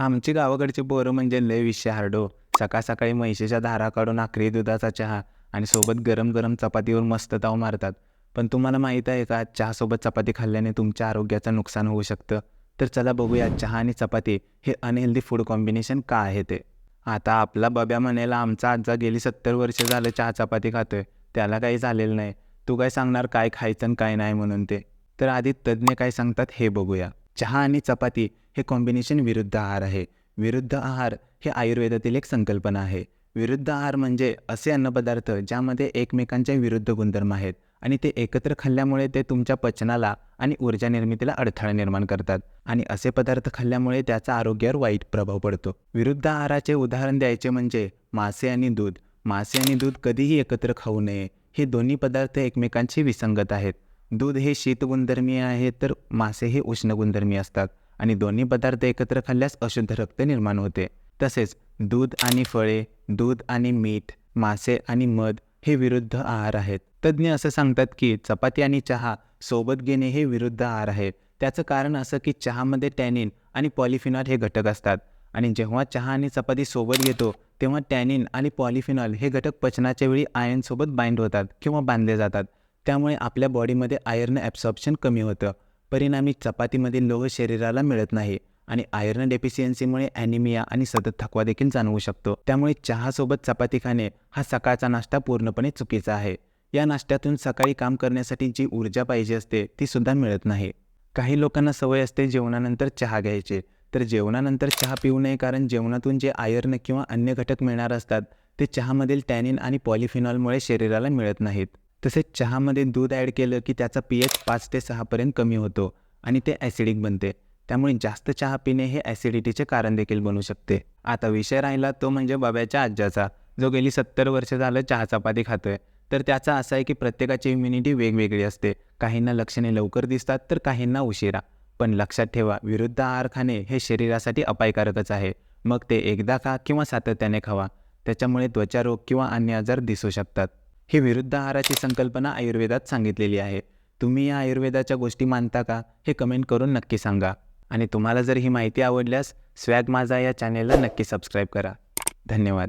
आमची गावाकडची पोरं म्हणजे लय विषय हार्डो सकाळ सकाळी म्हैशीच्या धारा काढून आखरी दुधाचा चहा आणि सोबत गरम गरम चपातीवर मस्त ताव मारतात. पण तुम्हाला माहीत आहे का चहासोबत चपाती खाल्ल्याने तुमच्या आरोग्याचं नुकसान होऊ शकतं? तर चला बघूया चहा आणि चपाती हे अनहेल्दी फूड कॉम्बिनेशन का आहे ते. आता आपला बब्या म्हणायला आमचा आजा गेली सत्तर वर्ष झालं चहा चपाती खातोय. त्याला काही झालेलं नाही. तू काय सांगणार काय खायचं आणि काय नाही म्हणून ते. तर आधी तज्ज्ञ काय सांगतात हे बघूया. चहा आणि चपाती हे कॉम्बिनेशन विरुद्ध आहार आहे. विरुद्ध आहार हे आयुर्वेदातील एक संकल्पना आहे. विरुद्ध आहार म्हणजे असे अन्नपदार्थ ज्यामध्ये एकमेकांच्या विरुद्ध गुणधर्म आहेत आणि ते एकत्र खाल्ल्यामुळे ते तुमच्या पचनाला आणि ऊर्जा निर्मितीला अडथळा निर्माण करतात आणि असे पदार्थ खाल्ल्यामुळे त्याचा आरोग्यावर वाईट प्रभाव पडतो. विरुद्ध आहाराचे उदाहरण द्यायचे म्हणजे मासे आणि दूध. मासे आणि दूध कधीही एकत्र खाऊ नये. हे दोन्ही पदार्थ एकमेकांशी विसंगत आहेत. दूध हे शीत गुणधर्मी आहे तर मासे हे उष्ण गुणधर्मी असतात. आणि दोन्ही पदार्थ एकत्र खाल्ल्यास अशुद्ध रक्त निर्माण होते. तसेच दूध आणि फळे दूध आणि मीठ मासे आणि मध हे विरुद्ध आहार आहेत. तज्ज्ञ असं सांगतात की चपाती आणि चहा सोबत घेणे हे विरुद्ध आहार आहे. त्याचं कारण असं की चहामध्ये टॅनिन आणि पॉलिफिनॉल हे घटक असतात. आणि जेव्हा चहा आणि चपाती सोबत घेतो तेव्हा टॅनिन आणि पॉलिफिनॉल हे घटक पचनाच्या वेळी आयर्नसोबत बाइंड होतात किंवा बांधले जातात. त्यामुळे आपल्या बॉडीमध्ये आयर्न ॲब्सॉर्प्शन कमी होतं. परिणामी चपातीमधील लोह शरीराला मिळत नाही आणि आयर्न डेफिशियन्सीमुळे ॲनिमिया आणि सतत थकवा देखील जाणवू शकतो. त्यामुळे चहासोबत चपाती खाणे हा सकाळचा नाश्ता पूर्णपणे चुकीचा आहे. या नाश्त्यातून सकाळी काम करण्यासाठी जी ऊर्जा पाहिजे असते ती सुद्धा मिळत नाही. काही लोकांना सवय असते जेवणानंतर चहा घ्यायचे. तर जेवणानंतर चहा पिऊ नये कारण जेवणातून जे आयर्न किंवा अन्य घटक मिळणार असतात ते चहामधील टॅनिन आणि पॉलिफिनॉलमुळे शरीराला मिळत नाहीत. तसेच चहामध्ये दूध ॲड केलं की त्याचा पी एच पाच ते सहापर्यंत कमी होतो आणि ते ॲसिडिक बनते. त्यामुळे जास्त चहा पिणे हे ॲसिडिटीचे कारण देखील बनू शकते. आता विषय राहिला तो म्हणजे बाब्याच्या आज्याचा जो गेली सत्तर वर्ष झालं चहा चपाती खातोय. तर त्याचा असा आहे की प्रत्येकाची इम्युनिटी वेगवेगळी असते. काहींना लक्षणे लवकर दिसतात तर काहींना उशिरा. पण लक्षात ठेवा विरुद्ध आहार खाणे हे शरीरासाठी अपायकारकच आहे. मग ते एकदा खा किंवा सातत्याने खावा. त्याच्यामुळे त्वचारोग किंवा अन्य आजार दिसू शकतात. ही विरुद्ध आहाराची संकल्पना आयुर्वेदात सांगितलेली आहे. तुम्ही या आयुर्वेदाच्या गोष्टी मानता का? हे कमेंट करून नक्की सांगा. आणि तुम्हाला जर ही माहिती आवडल्यास स्वॅग माझा या चॅनेलला नक्की सबस्क्राईब करा. धन्यवाद.